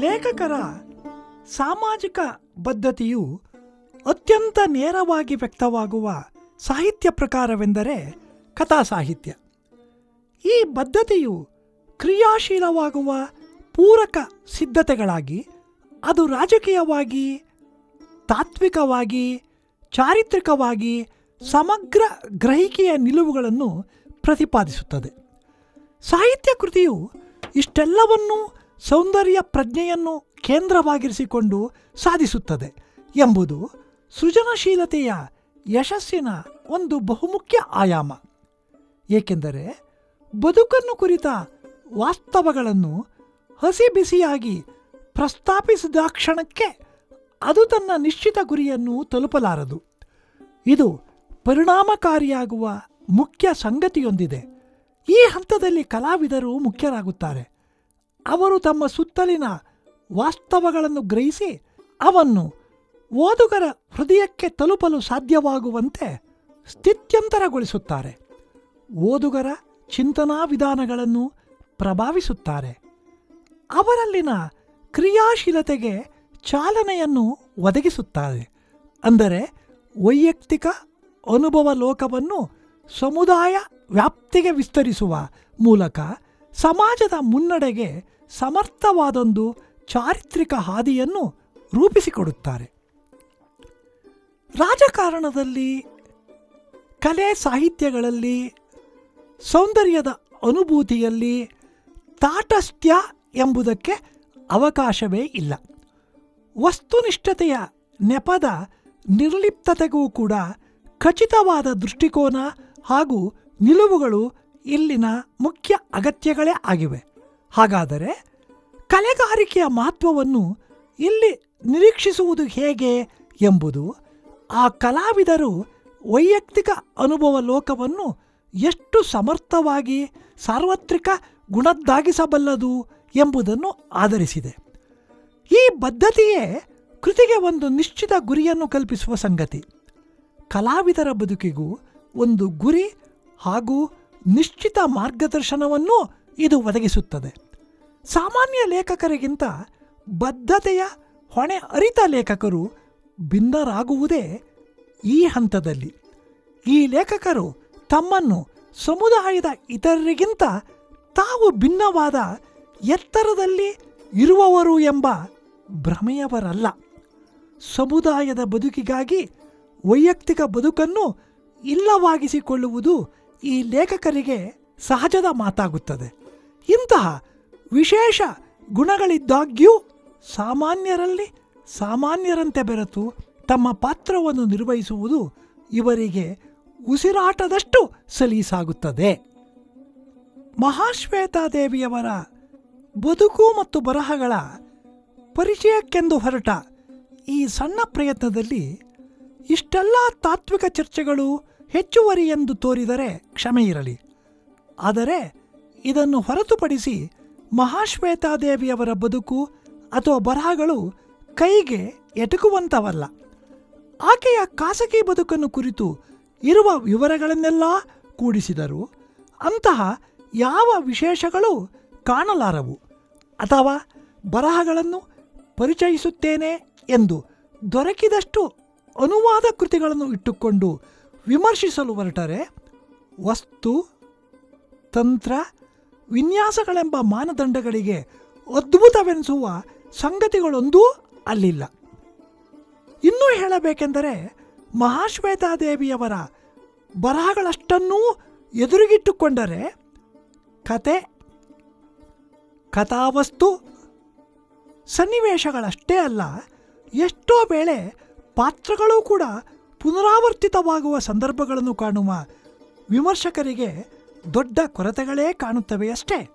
ಲೇಖಕರ ಸಾಮಾಜಿಕ ಬದ್ಧತೆಯು ಅತ್ಯಂತ ನೇರವಾಗಿ ವ್ಯಕ್ತವಾಗುವ ಸಾಹಿತ್ಯ ಪ್ರಕಾರವೆಂದರೆ ಕಥಾ ಸಾಹಿತ್ಯ. ಈ ಬದ್ಧತೆಯು ಕ್ರಿಯಾಶೀಲವಾಗುವ ಪೂರಕ ಸಿದ್ಧತೆಗಳಾಗಿ, ಅದು ರಾಜಕೀಯವಾಗಿ, ತಾತ್ವಿಕವಾಗಿ, ಚಾರಿತ್ರಿಕವಾಗಿ ಸಮಗ್ರ ಗ್ರಹಿಕೆಯ ನಿಲುವುಗಳನ್ನು ಪ್ರತಿಪಾದಿಸುತ್ತದೆ. ಸಾಹಿತ್ಯ ಕೃತಿಯು ಇಷ್ಟೆಲ್ಲವನ್ನೂ ಸೌಂದರ್ಯ ಪ್ರಜ್ಞೆಯನ್ನು ಕೇಂದ್ರವಾಗಿರಿಸಿಕೊಂಡು ಸಾಧಿಸುತ್ತದೆ ಎಂಬುದು ಸೃಜನಶೀಲತೆಯ ಯಶಸ್ಸಿನ ಒಂದು ಬಹುಮುಖ್ಯ ಆಯಾಮ. ಏಕೆಂದರೆ ಬದುಕನ್ನು ಕುರಿತ ವಾಸ್ತವಗಳನ್ನು ಹಸಿ ಬಿಸಿಯಾಗಿ ಪ್ರಸ್ತಾಪಿಸಿದಾಕ್ಷಣಕ್ಕೆ ಅದು ತನ್ನ ನಿಶ್ಚಿತ ಗುರಿಯನ್ನು ತಲುಪಲಾರದು. ಇದು ಪರಿಣಾಮಕಾರಿಯಾಗುವ ಮುಖ್ಯ ಸಂಗತಿಯೊಂದಿದೆ. ಈ ಹಂತದಲ್ಲಿ ಕಲಾವಿದರು ಮುಖ್ಯರಾಗುತ್ತಾರೆ. ಅವರು ತಮ್ಮ ಸುತ್ತಲಿನ ವಾಸ್ತವಗಳನ್ನು ಗ್ರಹಿಸಿ ಅವನ್ನು ಓದುಗರ ಹೃದಯಕ್ಕೆ ತಲುಪಲು ಸಾಧ್ಯವಾಗುವಂತೆ ಸ್ಥಿತ್ಯಂತರಗೊಳಿಸುತ್ತಾರೆ. ಓದುಗರ ಚಿಂತನಾ ವಿಧಾನಗಳನ್ನು ಪ್ರಭಾವಿಸುತ್ತಾರೆ. ಅವರಲ್ಲಿನ ಕ್ರಿಯಾಶೀಲತೆಗೆ ಚಾಲನೆಯನ್ನು ಒದಗಿಸುತ್ತಾರೆ. ಅಂದರೆ ವೈಯಕ್ತಿಕ ಅನುಭವ ಲೋಕವನ್ನು ಸಮುದಾಯ ವ್ಯಾಪ್ತಿಗೆ ವಿಸ್ತರಿಸುವ ಮೂಲಕ ಸಮಾಜದ ಮುನ್ನಡೆಗೆ ಸಮರ್ಥವಾದೊಂದು ಚಾರಿತ್ರಿಕ ಹಾದಿಯನ್ನು ರೂಪಿಸಿಕೊಡುತ್ತಾರೆ. ರಾಜಕಾರಣದಲ್ಲಿ ಕಲೆ ಸಾಹಿತ್ಯಗಳಲ್ಲಿ, ಸೌಂದರ್ಯದ ಅನುಭೂತಿಯಲ್ಲಿ ತಾಟಸ್ಥ್ಯ ಎಂಬುದಕ್ಕೆ ಅವಕಾಶವೇ ಇಲ್ಲ. ವಸ್ತುನಿಷ್ಠತೆಯ ನೆಪದ ನಿರ್ಲಿಪ್ತತೆಗೂ ಕೂಡ ಖಚಿತವಾದ ದೃಷ್ಟಿಕೋನ ಹಾಗೂ ನಿಲುವುಗಳು ಇಲ್ಲಿನ ಮುಖ್ಯ ಅಗತ್ಯಗಳೇ ಆಗಿವೆ. ಹಾಗಾದರೆ ಕಲೆಗಾರಿಕೆಯ ಮಹತ್ವವನ್ನು ಇಲ್ಲಿ ನಿರೀಕ್ಷಿಸುವುದು ಹೇಗೆ ಎಂಬುದು ಆ ಕಲಾವಿದರು ವೈಯಕ್ತಿಕ ಅನುಭವ ಲೋಕವನ್ನು ಎಷ್ಟು ಸಮರ್ಥವಾಗಿ ಸಾರ್ವತ್ರಿಕ ಗುಣದ್ದಾಗಿಸಬಲ್ಲದು ಎಂಬುದನ್ನು ಆಧರಿಸಿದೆ. ಈ ಬದ್ಧತೆಯೇ ಕೃತಿಗೆ ಒಂದು ನಿಶ್ಚಿತ ಗುರಿಯನ್ನು ಕಲ್ಪಿಸುವ ಸಂಗತಿ. ಕಲಾವಿದರ ಬದುಕಿಗೂ ಒಂದು ಗುರಿ ಹಾಗೂ ನಿಶ್ಚಿತ ಮಾರ್ಗದರ್ಶನವನ್ನು ಇದು ಒದಗಿಸುತ್ತದೆ. ಸಾಮಾನ್ಯ ಲೇಖಕರಿಗಿಂತ ಬದ್ಧತೆಯ ಹೊಣೆ ಅರಿತ ಲೇಖಕರು ಭಿನ್ನರಾಗುವುದೇ ಈ ಹಂತದಲ್ಲಿ. ಈ ಲೇಖಕರು ತಮ್ಮನ್ನು ಸಮುದಾಯದ ಇತರರಿಗಿಂತ ತಾವು ಭಿನ್ನವಾದ ಎತ್ತರದಲ್ಲಿ ಇರುವವರು ಎಂಬ ಭ್ರಮೆಯವರಲ್ಲ. ಸಮುದಾಯದ ಬದುಕಿಗಾಗಿ ವೈಯಕ್ತಿಕ ಬದುಕನ್ನು ಇಲ್ಲವಾಗಿಸಿಕೊಳ್ಳುವುದು ಈ ಲೇಖಕರಿಗೆ ಸಹಜದ ಮಾತಾಗುತ್ತದೆ. ಇಂತಹ ವಿಶೇಷ ಗುಣಗಳಿದ್ದಾಗ್ಯೂ ಸಾಮಾನ್ಯರಲ್ಲಿ ಸಾಮಾನ್ಯರಂತೆ ಬೆರೆತು ತಮ್ಮ ಪಾತ್ರವನ್ನು ನಿರ್ವಹಿಸುವುದು ಇವರಿಗೆ ಉಸಿರಾಟದಷ್ಟು ಸಲೀಸಾಗುತ್ತದೆ. ಮಹಾಶ್ವೇತಾದೇವಿಯವರ ಬದುಕು ಮತ್ತು ಬರಹಗಳ ಪರಿಚಯಕ್ಕೆಂದು ಹೊರಟ ಈ ಸಣ್ಣ ಪ್ರಯತ್ನದಲ್ಲಿ ಇಷ್ಟೆಲ್ಲ ತಾತ್ವಿಕ ಚರ್ಚೆಗಳು ಹೆಚ್ಚುವರಿ ಎಂದು ತೋರಿದರೆ ಕ್ಷಮೆ ಇರಲಿ. ಆದರೆ ಇದನ್ನು ಹೊರತುಪಡಿಸಿ ಮಹಾಶ್ವೇತಾದೇವಿಯವರ ಬದುಕು ಅಥವಾ ಬರಹಗಳು ಕೈಗೆ ಎಟುಕುವಂಥವಲ್ಲ ಆಕೆಯ ಖಾಸಗಿ ಬದುಕನ್ನು ಕುರಿತು ಇರುವ ವಿವರಗಳನ್ನೆಲ್ಲ ಕೂಡಿಸಿದರು. ಅಂತಹ ಯಾವ ವಿಶೇಷಗಳು ಕಾಣಲಾರವು. ಅಥವಾ ಬರಹಗಳನ್ನು ಪರಿಚಯಿಸುತ್ತೇನೆ ಎಂದು ದೊರಕಿದಷ್ಟು ಅನುವಾದ ಕೃತಿಗಳನ್ನು ಇಟ್ಟುಕೊಂಡು ವಿಮರ್ಶಿಸಲು ಹೊರಟರೆ ವಸ್ತು, ತಂತ್ರ ವಿನ್ಯಾಸಗಳೆಂಬ ಮಾನದಂಡಗಳಿಗೆ ಅದ್ಭುತವೆನಿಸುವ ಸಂಗತಿಗಳೊಂದೂ ಅಲ್ಲಿಲ್ಲ. ಇನ್ನೂ ಹೇಳಬೇಕೆಂದರೆ ಮಹಾಶ್ವೇತಾದೇವಿಯವರ ಬರಹಗಳಷ್ಟನ್ನೂ ಎದುರುಗಿಟ್ಟುಕೊಂಡರೆ ಕತೆ, ಕಥಾವಸ್ತು, ಸನ್ನಿವೇಶಗಳಷ್ಟೇ ಅಲ್ಲ, ಎಷ್ಟೋ ವೇಳೆ ಪಾತ್ರಗಳೂ ಕೂಡ ಪುನರಾವರ್ತಿತವಾಗುವ ಸಂದರ್ಭಗಳನ್ನು ಕಾಣುವ ವಿಮರ್ಶಕರಿಗೆ ದೊಡ್ಡ ಕೊರತೆಗಳೇ ಕಾಣುತ್ತವೆಯಷ್ಟೇ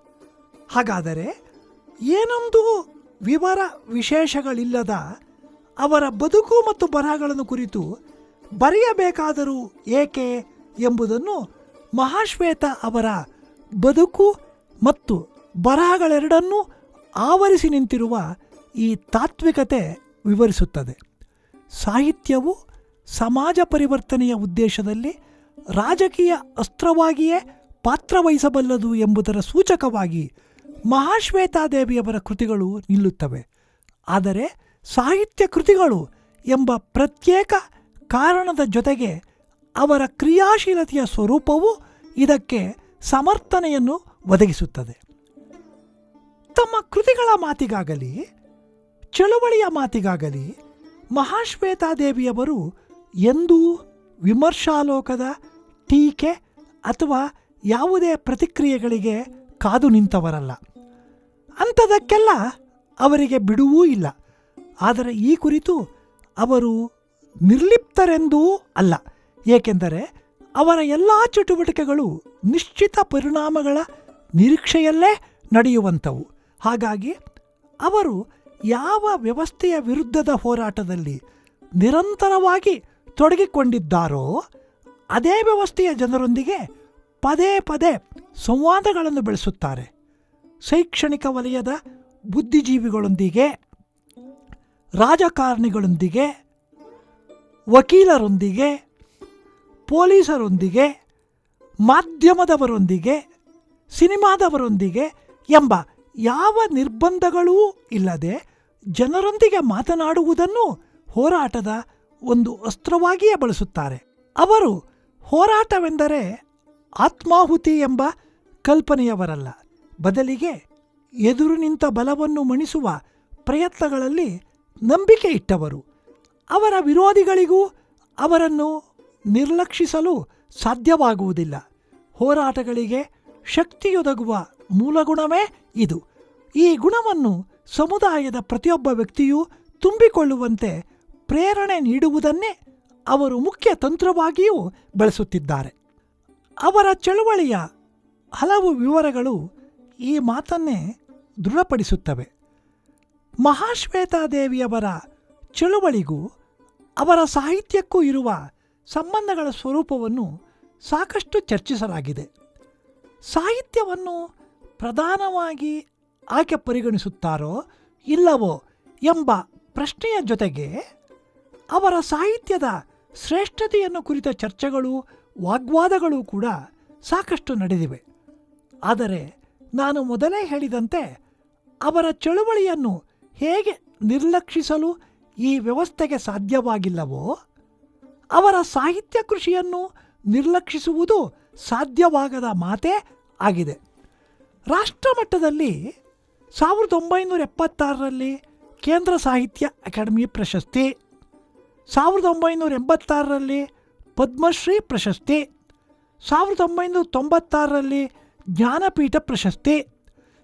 ಹಾಗಾದರೆ ಏನೊಂದು ವಿವರ ವಿಶೇಷಗಳಿಲ್ಲದ ಅವರ ಬದುಕು ಮತ್ತು ಬರಹಗಳನ್ನು ಕುರಿತು ಬರೆಯಬೇಕಾದರೂ ಏಕೆ ಎಂಬುದನ್ನು ಮಹಾಶ್ವೇತ ಅವರ ಬದುಕು ಮತ್ತು ಬರಹಗಳೆರಡನ್ನೂ ಆವರಿಸಿ ನಿಂತಿರುವ ಈ ತಾತ್ವಿಕತೆ ವಿವರಿಸುತ್ತದೆ. ಸಾಹಿತ್ಯವು ಸಮಾಜ ಪರಿವರ್ತನೆಯ ಉದ್ದೇಶದಲ್ಲಿ ರಾಜಕೀಯ ಅಸ್ತ್ರವಾಗಿಯೇ ಪಾತ್ರವಹಿಸಬಲ್ಲದು ಎಂಬುದರ ಸೂಚಕವಾಗಿ ಮಹಾಶ್ವೇತಾದೇವಿಯವರ ಕೃತಿಗಳು ನಿಲ್ಲುತ್ತವೆ. ಆದರೆ ಸಾಹಿತ್ಯ ಕೃತಿಗಳು ಎಂಬ ಪ್ರತ್ಯೇಕ ಕಾರಣದ ಜೊತೆಗೆ ಅವರ ಕ್ರಿಯಾಶೀಲತೆಯ ಸ್ವರೂಪವು ಇದಕ್ಕೆ ಸಮರ್ಥನೆಯನ್ನು ಒದಗಿಸುತ್ತದೆ. ತಮ್ಮ ಕೃತಿಗಳ ಮಾತಿಗಾಗಲಿ, ಚಳುವಳಿಯ ಮಾತಿಗಾಗಲಿ ಮಹಾಶ್ವೇತಾದೇವಿಯವರು ಎಂದೂ ವಿಮರ್ಶಾಲೋಕದ ಟೀಕೆ ಅಥವಾ ಯಾವುದೇ ಪ್ರತಿಕ್ರಿಯೆಗಳಿಗೆ ಕಾದು ನಿಂತವರಲ್ಲ. ಅಂಥದಕ್ಕೆಲ್ಲ ಅವರಿಗೆ ಬಿಡುವೂ ಇಲ್ಲ. ಆದರೆ ಈ ಕುರಿತು ಅವರು ನಿರ್ಲಿಪ್ತರೆಂದೂ ಅಲ್ಲ. ಏಕೆಂದರೆ ಅವರ ಎಲ್ಲ ಚಟುವಟಿಕೆಗಳು ನಿಶ್ಚಿತ ಪರಿಣಾಮಗಳ ನಿರೀಕ್ಷೆಯಲ್ಲೇ ನಡೆಯುವಂಥವು. ಹಾಗಾಗಿ ಅವರು ಯಾವ ವ್ಯವಸ್ಥೆಯ ವಿರುದ್ಧದ ಹೋರಾಟದಲ್ಲಿ ನಿರಂತರವಾಗಿ ತೊಡಗಿಕೊಂಡಿದ್ದಾರೋ, ಅದೇ ವ್ಯವಸ್ಥೆಯ ಜನರೊಂದಿಗೆ ಪದೇ ಪದೇ ಸಂವಾದಗಳನ್ನು ಬೆಳೆಸುತ್ತಾರೆ. ಶೈಕ್ಷಣಿಕ ವಲಯದ ಬುದ್ಧಿಜೀವಿಗಳೊಂದಿಗೆ, ರಾಜಕಾರಣಿಗಳೊಂದಿಗೆ, ವಕೀಲರೊಂದಿಗೆ, ಪೊಲೀಸರೊಂದಿಗೆ, ಮಾಧ್ಯಮದವರೊಂದಿಗೆ, ಸಿನಿಮಾದವರೊಂದಿಗೆ ಎಂಬ ಯಾವ ನಿರ್ಬಂಧಗಳೂ ಇಲ್ಲದೆ ಜನರೊಂದಿಗೆ ಮಾತನಾಡುವುದನ್ನು ಹೋರಾಟದ ಒಂದು ಅಸ್ತ್ರವಾಗಿಯೇ ಬಳಸುತ್ತಾರೆ. ಅವರು ಹೋರಾಟವೆಂದರೆ ಆತ್ಮಾಹುತಿ ಎಂಬ ಕಲ್ಪನೆಯವರಲ್ಲ. ಬದಲಿಗೆ ಎದುರು ನಿಂತ ಬಲವನ್ನು ಮಣಿಸುವ ಪ್ರಯತ್ನಗಳಲ್ಲಿ ನಂಬಿಕೆ ಇಟ್ಟವರು. ಅವರ ವಿರೋಧಿಗಳಿಗೂ ಅವರನ್ನು ನಿರ್ಲಕ್ಷಿಸಲು ಸಾಧ್ಯವಾಗುವುದಿಲ್ಲ. ಹೋರಾಟಗಳಿಗೆ ಶಕ್ತಿಯೊದಗುವ ಮೂಲಗುಣವೇ ಇದು. ಈ ಗುಣವನ್ನು ಸಮುದಾಯದ ಪ್ರತಿಯೊಬ್ಬ ವ್ಯಕ್ತಿಯೂ ತುಂಬಿಕೊಳ್ಳುವಂತೆ ಪ್ರೇರಣೆ ನೀಡುವುದನ್ನೇ ಅವರು ಮುಖ್ಯ ತಂತ್ರವಾಗಿಯೂ ಬಳಸುತ್ತಿದ್ದಾರೆ. ಅವರ ಚಳುವಳಿಯ ಹಲವು ವಿವರಗಳು ಈ ಮಾತನ್ನೇ ದೃಢಪಡಿಸುತ್ತವೆ. ಮಹಾಶ್ವೇತಾದೇವಿಯವರ ಚಳುವಳಿಗೂ ಅವರ ಸಾಹಿತ್ಯಕ್ಕೂ ಇರುವ ಸಂಬಂಧಗಳ ಸ್ವರೂಪವನ್ನು ಸಾಕಷ್ಟು ಚರ್ಚಿಸಲಾಗಿದೆ. ಸಾಹಿತ್ಯವನ್ನು ಪ್ರಧಾನವಾಗಿ ಆಕೆ ಪರಿಗಣಿಸುತ್ತಾರೋ ಇಲ್ಲವೋ ಎಂಬ ಪ್ರಶ್ನೆಯ ಜೊತೆಗೆ ಅವರ ಸಾಹಿತ್ಯದ ಶ್ರೇಷ್ಠತೆಯನ್ನು ಕುರಿತ ಚರ್ಚೆಗಳು ವಾಗ್ವಾದಗಳು ಕೂಡ ಸಾಕಷ್ಟು ನಡೆದಿವೆ. ಆದರೆ ನಾನು ಮೊದಲೇ ಹೇಳಿದಂತೆ ಅವರ ಚಳುವಳಿಯನ್ನು ಹೇಗೆ ನಿರ್ಲಕ್ಷಿಸಲು ಈ ವ್ಯವಸ್ಥೆಗೆ ಸಾಧ್ಯವಾಗಿಲ್ಲವೋ, ಅವರ ಸಾಹಿತ್ಯ ಕೃಷಿಯನ್ನು ನಿರ್ಲಕ್ಷಿಸುವುದು ಸಾಧ್ಯವಾಗದ ಮಾತೇ ಆಗಿದೆ. ರಾಷ್ಟ್ರಮಟ್ಟದಲ್ಲಿ ಸಾವಿರದ ಒಂಬೈನೂರ ಎಪ್ಪತ್ತಾರರಲ್ಲಿ ಕೇಂದ್ರ ಸಾಹಿತ್ಯ ಅಕಾಡೆಮಿ ಪ್ರಶಸ್ತಿ, ಸಾವಿರದ ಒಂಬೈನೂರ ಎಂಬತ್ತಾರರಲ್ಲಿ ಪದ್ಮಶ್ರೀ ಪ್ರಶಸ್ತಿ. ಸಾವಿರದ ಒಂಬೈನೂರ ತೊಂಬತ್ತಾರರಲ್ಲಿ ಜ್ಞಾನಪೀಠ ಪ್ರಶಸ್ತಿ.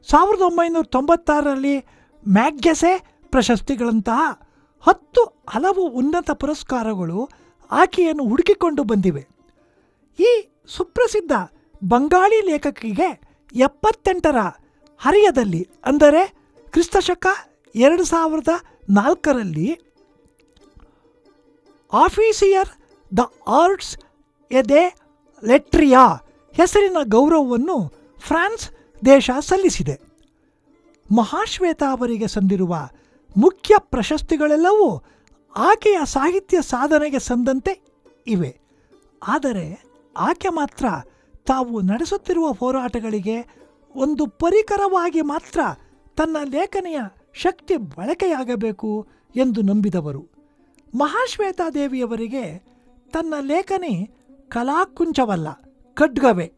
ಸಾವಿರದ ಒಂಬೈನೂರ ತೊಂಬತ್ತಾರರಲ್ಲಿ ಮ್ಯಾಗ್ಯಸೆ ಪ್ರಶಸ್ತಿಗಳಂತಹ ಹತ್ತು ಹಲವು ಉನ್ನತ ಪುರಸ್ಕಾರಗಳು ಆಕೆಯನ್ನು ಹುಡುಕಿಕೊಂಡು ಬಂದಿವೆ. ಈ ಸುಪ್ರಸಿದ್ಧ ಬಂಗಾಳಿ ಲೇಖಕಿಗೆ ಎಪ್ಪತ್ತೆಂಟರ ಹರಿಯದಲ್ಲಿ, ಅಂದರೆ ಕ್ರಿಸ್ತಶಕ ಎರಡು ಸಾವಿರದ ನಾಲ್ಕರಲ್ಲಿ ಆಫೀಸಿಯರ್ ದ ಆರ್ಟ್ಸ್ ಎದೆ ಲೆಟ್ರಿಯಾ ಹೆಸರಿನ ಗೌರವವನ್ನು ಫ್ರಾನ್ಸ್ ದೇಶ ಸಲ್ಲಿಸಿದೆ. ಮಹಾಶ್ವೇತ ಅವರಿಗೆ ಸಂದಿರುವ ಮುಖ್ಯ ಪ್ರಶಸ್ತಿಗಳೆಲ್ಲವೂ ಆಕೆಯ ಸಾಹಿತ್ಯ ಸಾಧನೆಗೆ ಸಂದಂತೆ ಇವೆ. ಆದರೆ ಆಕೆ ಮಾತ್ರ ತಾವು ನಡೆಸುತ್ತಿರುವ ಹೋರಾಟಗಳಿಗೆ ಒಂದು ಪರಿಕರವಾಗಿ ಮಾತ್ರ ತನ್ನ ಲೇಖನೆಯ ಶಕ್ತಿ ಬಳಕೆಯಾಗಬೇಕು ಎಂದು ನಂಬಿದವರು. ಮಹಾಶ್ವೇತಾದೇವಿಯವರಿಗೆ ತನ್ನ ಲೇಖನಿ ಕಲಾಕುಂಚವಲ್ಲ, ಖಡ್ಗವೇ.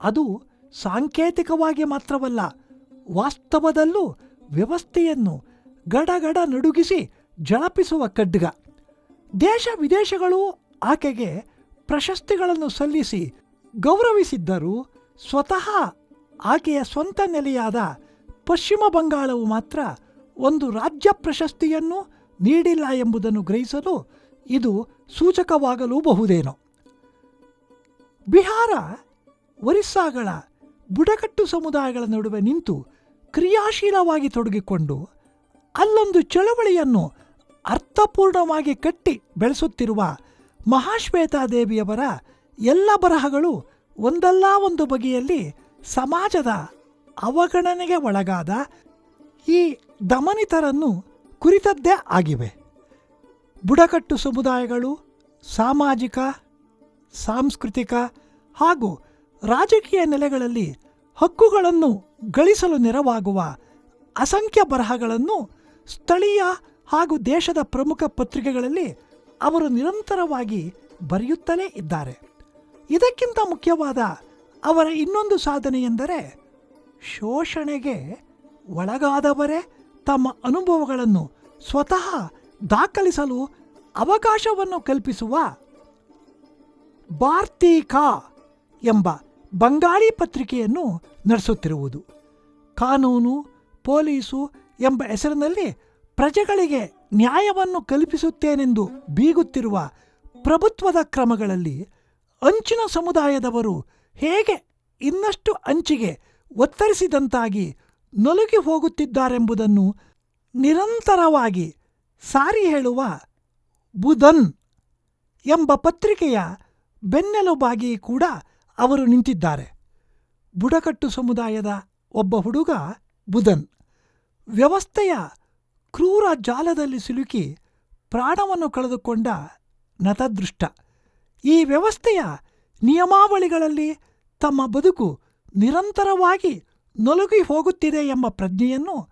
ಅದು ಸಾಂಕೇತಿಕವಾಗಿ ಮಾತ್ರವಲ್ಲ, ವಾಸ್ತವದಲ್ಲೂ ವ್ಯವಸ್ಥೆಯನ್ನು ಗಡಗಡ ನಡುಗಿಸಿ ಜಳಪಿಸುವ ಖಡ್ಗ. ದೇಶ ವಿದೇಶಗಳು ಆಕೆಗೆ ಪ್ರಶಸ್ತಿಗಳನ್ನು ಸಲ್ಲಿಸಿ ಗೌರವಿಸಿದ್ದರೂ ಸ್ವತಃ ಆಕೆಯ ಸ್ವಂತ ನೆಲೆಯಾದ ಪಶ್ಚಿಮ ಬಂಗಾಳವು ಮಾತ್ರ ಒಂದು ರಾಜ್ಯ ಪ್ರಶಸ್ತಿಯನ್ನು ನೀಡಿಲ್ಲ ಎಂಬುದನ್ನು ಗ್ರಹಿಸಲು ಇದು ಸೂಚಕವಾಗಲೂಬಹುದೇನೋ. ಬಿಹಾರ ಒರಿಸ್ಸಾಗಳ ಬುಡಕಟ್ಟು ಸಮುದಾಯಗಳ ನಡುವೆ ನಿಂತು ಕ್ರಿಯಾಶೀಲವಾಗಿ ತೊಡಗಿಕೊಂಡು ಅಲ್ಲೊಂದು ಚಳವಳಿಯನ್ನು ಅರ್ಥಪೂರ್ಣವಾಗಿ ಕಟ್ಟಿ ಬೆಳೆಸುತ್ತಿರುವ ಮಹಾಶ್ವೇತಾದೇವಿಯವರ ಎಲ್ಲ ಬರಹಗಳು ಒಂದಲ್ಲ ಒಂದು ಬಗೆಯಲ್ಲಿ ಸಮಾಜದ ಅವಗಣನೆಗೆ ಒಳಗಾದ ಈ ದಮನಿತರನ್ನು ಕುರಿತದ್ದೇ ಆಗಿವೆ. ಬುಡಕಟ್ಟು ಸಮುದಾಯಗಳು ಸಾಮಾಜಿಕ, ಸಾಂಸ್ಕೃತಿಕ ಹಾಗೂ ರಾಜಕೀಯ ನೆಲೆಗಳಲ್ಲಿ ಹಕ್ಕುಗಳನ್ನು ಗಳಿಸಲು ನೆರವಾಗುವ ಅಸಂಖ್ಯ ಬರಹಗಳನ್ನು ಸ್ಥಳೀಯ ಹಾಗೂ ದೇಶದ ಪ್ರಮುಖ ಪತ್ರಿಕೆಗಳಲ್ಲಿ ಅವರು ನಿರಂತರವಾಗಿ ಬರೆಯುತ್ತಲೇ ಇದ್ದಾರೆ. ಇದಕ್ಕಿಂತ ಮುಖ್ಯವಾದ ಅವರ ಇನ್ನೊಂದು ಸಾಧನೆ ಎಂದರೆ, ಶೋಷಣೆಗೆ ಒಳಗಾದವರೇ ತಮ್ಮ ಅನುಭವಗಳನ್ನು ಸ್ವತಃ ದಾಖಲಿಸಲು ಅವಕಾಶವನ್ನು ಕಲ್ಪಿಸುವ ಬಾರ್ತಿಕಾ ಎಂಬ ಬಂಗಾಳಿ ಪತ್ರಿಕೆಯನ್ನು ನಡೆಸುತ್ತಿರುವುದು. ಕಾನೂನು, ಪೊಲೀಸು ಎಂಬ ಹೆಸರಿನಲ್ಲಿ ಪ್ರಜೆಗಳಿಗೆ ನ್ಯಾಯವನ್ನು ಕಲ್ಪಿಸುತ್ತೇನೆಂದು ಬೀಗುತ್ತಿರುವ ಪ್ರಭುತ್ವದ ಕ್ರಮಗಳಲ್ಲಿ ಅಂಚಿನ ಸಮುದಾಯದವರು ಹೇಗೆ ಇನ್ನಷ್ಟು ಅಂಚಿಗೆ ಒತ್ತರಿಸಿದಂತಾಗಿ ನಲುಗಿ ಹೋಗುತ್ತಿದ್ದಾರೆಂಬುದನ್ನು ನಿರಂತರವಾಗಿ ಸಾರಿ ಹೇಳುವ ಬುಧನ್ ಎಂಬ ಪತ್ರಿಕೆಯ ಬೆನ್ನೆಲುಬಾಗಿ ಕೂಡ ಅವರು ನಿಂತಿದ್ದಾರೆ. ಬುಡಕಟ್ಟು ಸಮುದಾಯದ ಒಬ್ಬ ಹುಡುಗ ಬುಧನ್ ವ್ಯವಸ್ಥೆಯ ಕ್ರೂರ ಜಾಲದಲ್ಲಿ ಸಿಲುಕಿ ಪ್ರಾಣವನ್ನು ಕಳೆದುಕೊಂಡ ನತದೃಷ್ಟ. ಈ ವ್ಯವಸ್ಥೆಯ ನಿಯಮಾವಳಿಗಳಲ್ಲಿ ತಮ್ಮ ಬದುಕು ನಿರಂತರವಾಗಿ ನಲುಗಿ ಹೋಗುತ್ತಿದೆ ಎಂಬ ಪ್ರಜ್ಞೆಯನ್ನು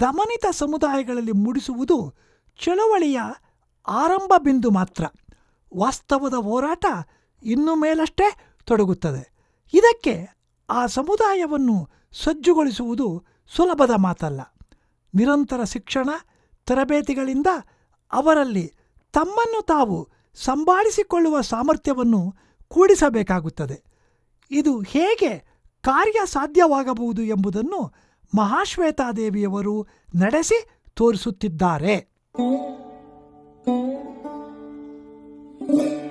ದಮನಿತ ಸಮುದಾಯಗಳಲ್ಲಿ ಮೂಡಿಸುವುದು ಚಳವಳಿಯ ಆರಂಭ ಬಿಂದು ಮಾತ್ರ. ವಾಸ್ತವದ ಹೋರಾಟ ಇನ್ನು ಮೇಲಷ್ಟೇ ತೊಡಗುತ್ತದೆ. ಇದಕ್ಕೆ ಆ ಸಮುದಾಯವನ್ನು ಸಜ್ಜುಗೊಳಿಸುವುದು ಸುಲಭದ ಮಾತಲ್ಲ. ನಿರಂತರ ಶಿಕ್ಷಣ ತರಬೇತಿಗಳಿಂದ ಅವರಲ್ಲಿ ತಮ್ಮನ್ನು ತಾವು ಸಂಭಾಳಿಸಿಕೊಳ್ಳುವ ಸಾಮರ್ಥ್ಯವನ್ನು ಕೂಡಿಸಬೇಕಾಗುತ್ತದೆ. ಇದು ಹೇಗೆ ಕಾರ್ಯ ಸಾಧ್ಯವಾಗಬಹುದು ಎಂಬುದನ್ನು ಮಹಾಶ್ವೇತಾದೇವಿಯವರು ನಡೆಸಿ ತೋರಿಸುತ್ತಿದ್ದಾರೆ. Thank you.